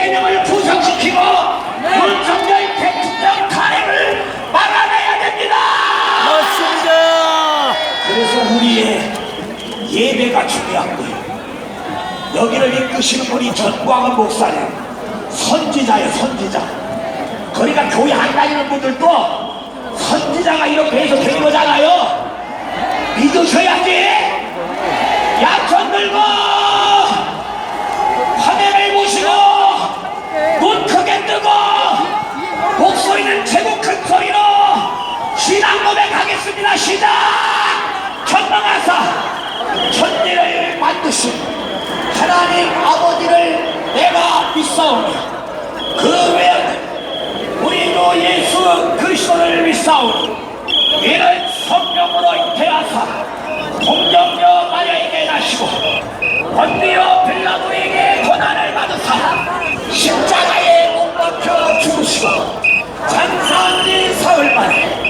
개념을 부상시키고 윤석열 대통령 탄핵을 막아내야 됩니다. 맞습니다. 그래서 우리의 예배가 중요한 거예요. 여기를 이끄시는 분이 전광훈 목사님 선지자예요 선지자. 그러니까 교회 안 다니는 분들도 선지자가 이렇게 해서 된 거잖아요. 믿으셔야지. 약전 들고 화면을 보시고 눈 크게 뜨고 목소리는 최고 큰 소리로 신앙 고백하겠습니다. 시작! 전망하사 천지를 만드신 하나님 아버지를 내가 믿사오니 그 외에는 우리도 예수 그리스도를 믿사오니 이는 성령으로 잉태하사 동정녀 마리아에게 나시고 본디오 빌라도에게 고난을 받으사 십자가에 못 박혀 죽으시고 장사한 지 사흘 만에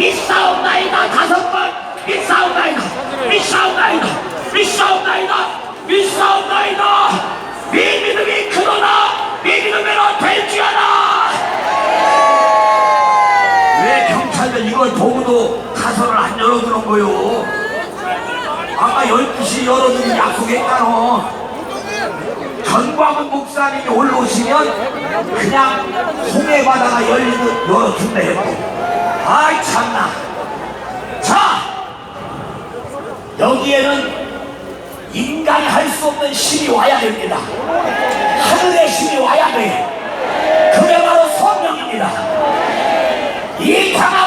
믿사옵나이다 다섯 번 믿사옵나이다 믿사옵나이다 믿사옵나이다 믿사옵나이다 네 믿음이 크도다 네 믿음으로 될지어다 왜 경찰들 이걸 보고도 가서를 안 열어주는 거요? 아까 12시 열어주는 약속했잖아. 전광훈 목사님이 올라오시면 그냥 홍해바다가 열리듯 열어준다 했고. 아이, 참나. 자! 여기에는 인간이 할 수 없는 힘이 와야 됩니다. 하늘의 힘이 와야 돼. 그게 바로 성령입니다. 이 광화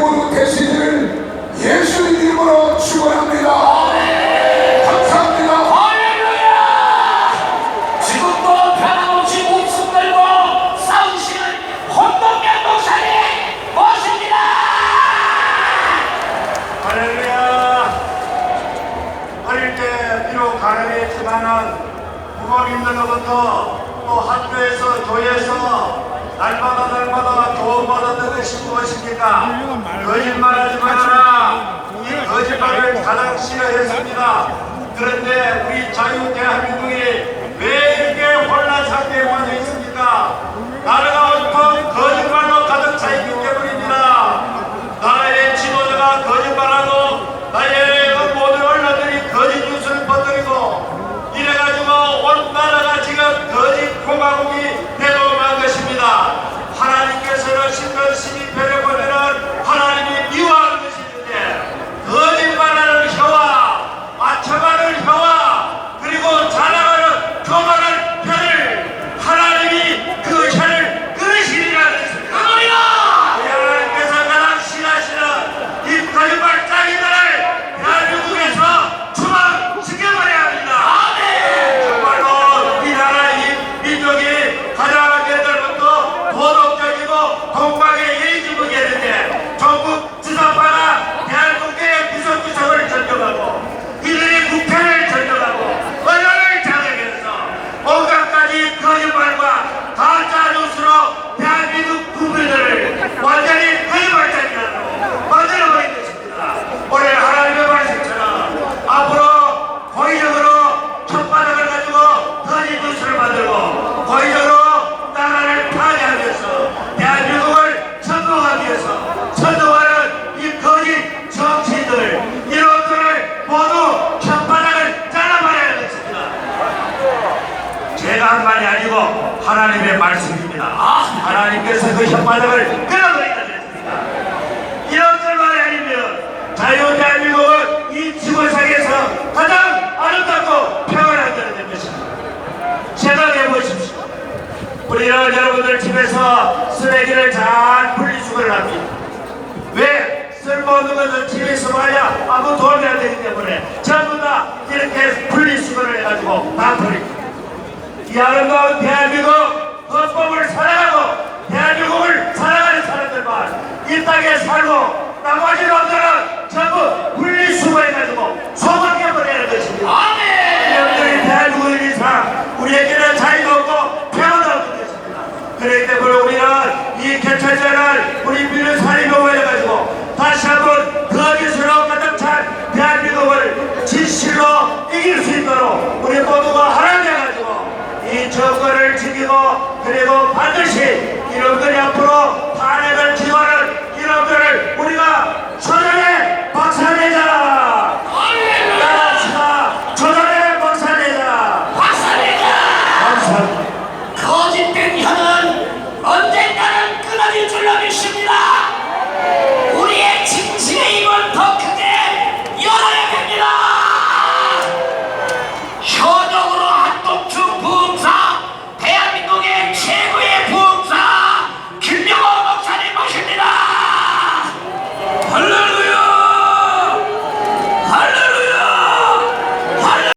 모두 되시기를 예수님 이름으로 축원합니다. 감사합니다. 할렐루야! 지금도 변함없이 목숨 걸고 싸우시는 헌동면 목사님 모십니다! 할렐루야! 어릴 때 비록 가난했지만은 부모님들로부터 또 학교에서 교회에서 날마다 날마다 도움받았던 것이 무엇입니까? 거짓말하지 말아라! 이 거짓말을 가장 싫어했습니다. 그런데 우리 자유 대한민국이 왜 이렇게 혼란 상태에 빠져 있습니까? 나라가 온통 거짓말로 가득 차 있기 때문입니다. 나라의 지도자가 거짓말하고 나의 그 모든 언론들이 거짓 뉴스를 퍼뜨리고 이래가지고 온 나라가 지금 거짓 공화국이 되어만 것입니다. 하나님께서는 신변 시민표를 보면은 하나님이 미워하는 것이 있는데 거짓말하는 혀와 맞춰가는 혀와 그리고 자랑하는 제가 한 말이 아니고 하나님의 말씀입니다. 하나님께서 그 혓바닥을 끊어버리다 그랬습니다. 이런들 말이 아니면 자유 대한민국은 이 지구상에서 가장 아름답고 평안한 나라가 될 것입니다. 생각해 보십시오. 우리는 여러분들 집에서 쓰레기를 잘 분리수거를 합니다. 왜? 쓸모없는 것은 집에서 말이야 아무 도움이 안 되기 때문에 전부 다 이렇게 분리수거를 해가지고 다 버립니다. 이 아름다운 대한민국 헌법을 사랑하고 대한민국을 사랑하는 사람들만 이 땅에 살고 나머지 놈들은 전부 분리수거해가지고 소각해버리는 것입니다. 이놈들이 대한민국인 이상 우리에게는 자유가 없고 평화가 없는 것입니다. 그렇기 때문에 우리는 이 개천절을 우리 민을 살리고 해가지고 다시 한번 거짓으로 가득 찬 대한민국을 진실로 이길 수 있도록 우리 모두가 하나 돼가지고 이 정권을 지키고 그리고 반드시 이놈들이 앞으로 탄핵을 기원하는 이놈들을 우리가 초전에 박살내자